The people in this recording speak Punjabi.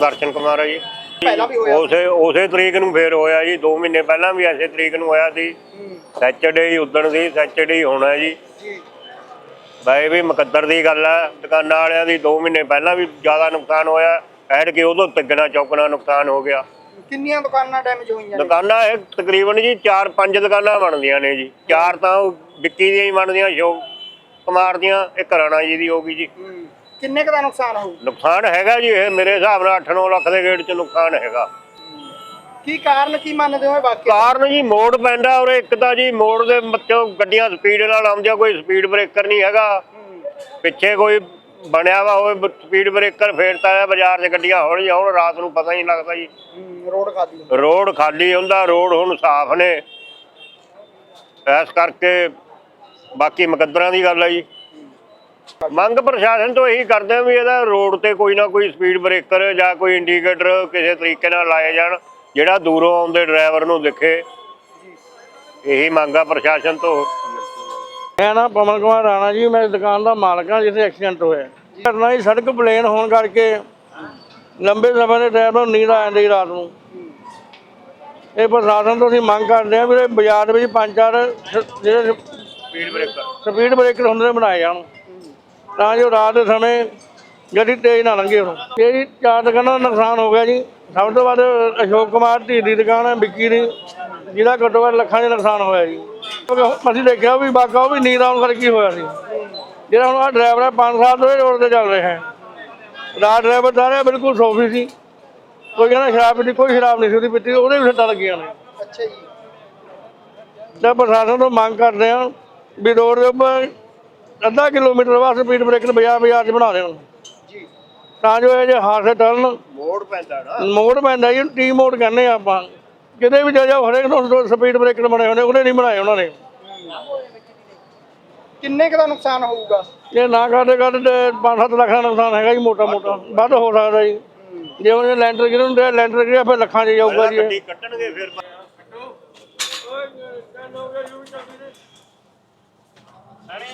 ਦਰਸ਼ਨ ਕੁਮਾਰ ਆ ਜੀ। ਪਹਿਲਾਂ ਵੀ ਹੋਇਆ। ਉਸੇ ਉਸੇ ਤਰੀਕ ਨੂੰ ਫੇਰ ਹੋਇਆ ਜੀ 2 ਮਹੀਨੇ ਪਹਿਲਾਂ ਵੀ ਐਸੇ ਤਰੀਕ ਨੂੰ ਹੋਇਆ ਸੀ। ਸੈਚਰਡੇ ਹੀ ਉਦਣ ਸੀ ਸੈਚਰਡੇ ਹੀ ਹੋਣਾ ਜੀ। ਜੀ। ਬਾਈ ਵੀ ਮੁਕੱਦਰ ਦੀ ਗੱਲ ਆ ਦੁਕਾਨਾਂ ਵਾਲਿਆਂ ਦੀ 2 ਮਹੀਨੇ ਪਹਿਲਾਂ ਵੀ ਜ਼ਿਆਦਾ ਨੁਕਸਾਨ ਹੋਇਆ। ਐਡ ਕੇ ਉਦੋਂ ਤਿੱਗਣਾ ਚੌਕਣਾ ਨੁਕਸਾਨ ਹੋ ਗਿਆ। ਕਿੰਨੀਆਂ ਦੁਕਾਨਾਂ ਡੈਮੇਜ ਹੋਈਆਂ ਦੁਕਾਨਾਂ ਇਹ ਤਕਰੀਬਨ ਜੀ 4-5 ਦੁਕਾਨਾਂ ਬਣਦੀਆਂ ਨੇ ਜੀ। ਚਾਰ ਤਾਂ ਵਿੱਕੀ ਦੀਆਂ ਹੀ ਬਣਦੀਆਂ ਸ਼ੋਕ ਕੁਮਾਰ ਦੀਆਂ ਇਹ ਕਰਾਣਾ ਜੀ ਦੀ ਹੋਗੀ ਜੀ। ਹੂੰ। ਕਿੰਨੇ ਕੁ ਦਾ ਨੁਕਸਾਨ ਹੋਊ? ਨੁਕਸਾਨ ਹੈਗਾ ਜੀ ਇਹ ਮੇਰੇ ਹਿਸਾਬ ਨਾਲ 8-9 ਲੱਖ ਦੇ ਗੇੜ 'ਚ ਨੁਕਸਾਨ ਹੈਗਾ। ਕੀ ਕਾਰਨ ਕੀ ਮੰਨਦੇ ਹੋ ਇਹ ਵਾਕਿਆ? ਕਾਰਨ ਜੀ ਮੋੜ ਪੈਂਦਾ ਔਰ ਇੱਕ ਤਾਂ ਜੀ ਮੋੜ ਦੇ ਵਿੱਚੋਂ ਗੱਡੀਆਂ ਸਪੀਡ ਨਾਲ ਆਉਂਦੀਆਂ ਕੋਈ ਸਪੀਡ ਬ੍ਰੇਕਰ ਨਹੀਂ ਹੈਗਾ। ਪਿੱਛੇ ਕੋਈ ਬਣਿਆ ਵਾ ਹੋਵੇ ਸਪੀਡ ਬ੍ਰੇਕਰ ਫੇਰਤਾ ਹੈ ਬਾਜ਼ਾਰ 'ਚ ਗੱਡੀਆਂ ਹੌਲੀ ਆਉਣ ਰਾਤ ਨੂੰ ਪਤਾ ਹੀ ਨਹੀਂ ਲੱਗਦਾ ਜੀ। ਹੂੰ, ਰੋਡ ਖਾਦੀ ਰੋਡ ਖਾਲੀ ਹੁੰਦਾ ਰੋਡ ਹੁਣ ਸਾਫ਼ ਨੇ। ਇਸ ਕਰਕੇ ਬਾਕੀ ਮੁਕੱਦਰਾਂ ਦੀ ਗੱਲ ਹੈ ਜੀ। ਮੰਗ ਪ੍ਰਸ਼ਾਸਨ ਤੋਂ ਇਹੀ ਕਰਦੇ ਆ ਵੀ ਇਹਦਾ ਰੋਡ ਤੇ ਕੋਈ ਨਾ ਕੋਈ ਸਪੀਡ ਬ੍ਰੇਕਰ ਜਾਂ ਕੋਈ ਇੰਡੀਕੇਟਰ ਕਿਸੇ ਤਰੀਕੇ ਨਾਲ ਲਾਏ ਜਾਣ ਜਿਹੜਾ ਦੂਰੋਂ ਆਉਂਦੇ ਡਰਾਈਵਰ ਨੂੰ ਦਿਖੇ। ਇਹੀ ਮੰਗ ਆ ਪ੍ਰਸ਼ਾਸਨ ਤੋਂ। ਮੈਂ ਨਾ ਪਵਨ ਕੁਮਾਰ ਰਾਣਾ ਜੀ ਮੈਂ ਦੁਕਾਨ ਦਾ ਮਾਲਕ ਹਾਂ ਜਿੱਥੇ ਐਕਸੀਡੈਂਟ ਹੋਇਆ। ਘਟਨਾ ਜੀ ਸੜਕ ਪਲੇਨ ਹੋਣ ਕਰਕੇ ਲੰਬੇ ਸਮੇਂ ਦੇ ਡਰਾਈਵਰ ਨੂੰ ਨੀਂਦ ਆ ਜਾਂਦੀ ਰਾਤ ਨੂੰ। ਇਹ ਪ੍ਰਸ਼ਾਸਨ ਤੋਂ ਅਸੀਂ ਮੰਗ ਕਰਦੇ ਹਾਂ ਵੀ ਬਾਜ਼ਾਰ ਵਿੱਚ ਪੰਜ ਚਾਰ ਜਿਹੜੇ ਸਪੀਡ ਬ੍ਰੇਕਰ ਸਪੀਡ ਬ੍ਰੇਕਰ ਹੁੰਦੇ ਬਣਾਏ ਜਾਣ। ਤਾਂ ਜੋ ਰਾਤ ਦੇ ਸਮੇਂ ਗੱਡੀ ਤੇਜ਼ ਨਾ ਲੰਘੇ ਹੁਣ। ਇਹ ਜੀ ਚਾਰ ਦੁਕਾਨਾਂ ਦਾ ਨੁਕਸਾਨ ਹੋ ਗਿਆ ਜੀ। ਸਭ ਤੋਂ ਵੱਧ ਅਸ਼ੋਕ ਕੁਮਾਰ ਧੀ ਦੀ ਦੁਕਾਨ ਹੈ ਵਿੱਕੀ ਦੀ ਜਿਹਦਾ ਘੱਟੋ ਘੱਟ ਲੱਖਾਂ 'ਚ ਨੁਕਸਾਨ ਹੋਇਆ ਜੀ। ਅਸੀਂ ਦੇਖਿਆ ਵੀ ਬਾਕਾ ਉਹ ਵੀ ਨੀਂਦ ਆਉਣ ਕਰਕੇ ਹੋਇਆ ਸੀ। ਜਿਹੜਾ ਹੁਣ ਆ ਡਰਾਈਵਰ ਹੈ 5 ਸਾਲ ਤੋਂ ਰੋਡ ਤੇ ਚੱਲ ਰਿਹਾ ਹੈ। ਰਾਤ ਡਰਾਈਵਰ ਸਾਰੇ ਬਿਲਕੁਲ ਸੋਫੀ ਸੀ। ਕੋਈ ਕਹਿੰਦਾ ਸ਼ਰਾਬ ਪੀਤੀ ਕੋਈ ਸ਼ਰਾਬ ਨਹੀਂ ਸੀ ਉਹਦੀ ਪੀਤੀ ਉਹਦੇ ਵੀ ਸੱਟਾਂ ਲੱਗੀਆਂ ਨੇ। ਅੱਛਾ ਜੀ। ਤਾਂ ਪ੍ਰਸ਼ਾਸਨ ਤੋਂ ਮੰਗ ਕਰਦੇ ਹਾਂ ਵੀ ਰੋਡ ਦੇ ਉੱਪਰ ਅੱਧਾ ਕਿਲੋਮੀਟਰ ਬਾਅਦ ਸਪੀਡ ਬ੍ਰੇਕਰ ਬਾਜ਼ਾਰ ਬਾਜ਼ਾਰ 'ਚ ਬਣਾ ਦੇਣ ਜੀ। ਤਾਂ ਜੋ ਇਹ ਜੇ ਹਾਦਸੇ ਟਲਣ। ਮੋੜ ਪੈਂਦਾ ਨਾ। ਮੋੜ ਪੈਂਦਾ ਜੀ ਟੀ ਮੋੜ ਕਹਿੰਦੇ ਆ ਆਪਾਂ। ਕਿਤੇ ਵੀ ਜਾ ਜਾਓ ਹਰੇਕ ਨੂੰ ਸਪੀਡ ਬ੍ਰੇਕਰ ਬਣੇ ਹੋਏ ਨੇ ਉਹਨੇ ਨਹੀਂ ਬਣਾਏ ਉਹਨਾਂ ਨੇ। ਕਿੰਨੇ ਕੁ ਦਾ ਨੁਕਸਾਨ ਹੋਊਗਾ? ਇਹ ਨਾ ਕਰਦੇ ਕਰਦੇ 5-7 ਲੱਖ ਦਾ ਨੁਕਸਾਨ ਹੈਗਾ ਜੀ ਮੋਟਾ ਮੋਟਾ। ਵੱਧ ਹੋ ਸਕਦਾ ਜੀ। ਜੇ ਉਹਨੇ ਲੈਂਟਰ ਗਿਰਨ ਦੇ ਲੈਂਟਰ ਗਿਰਿਆ ਫਿਰ ਲੱਖਾਂ 'ਚ ਜਾਊਗਾ ਜੀ। ਕੱਟਣਗੇ ਫਿਰ Ready?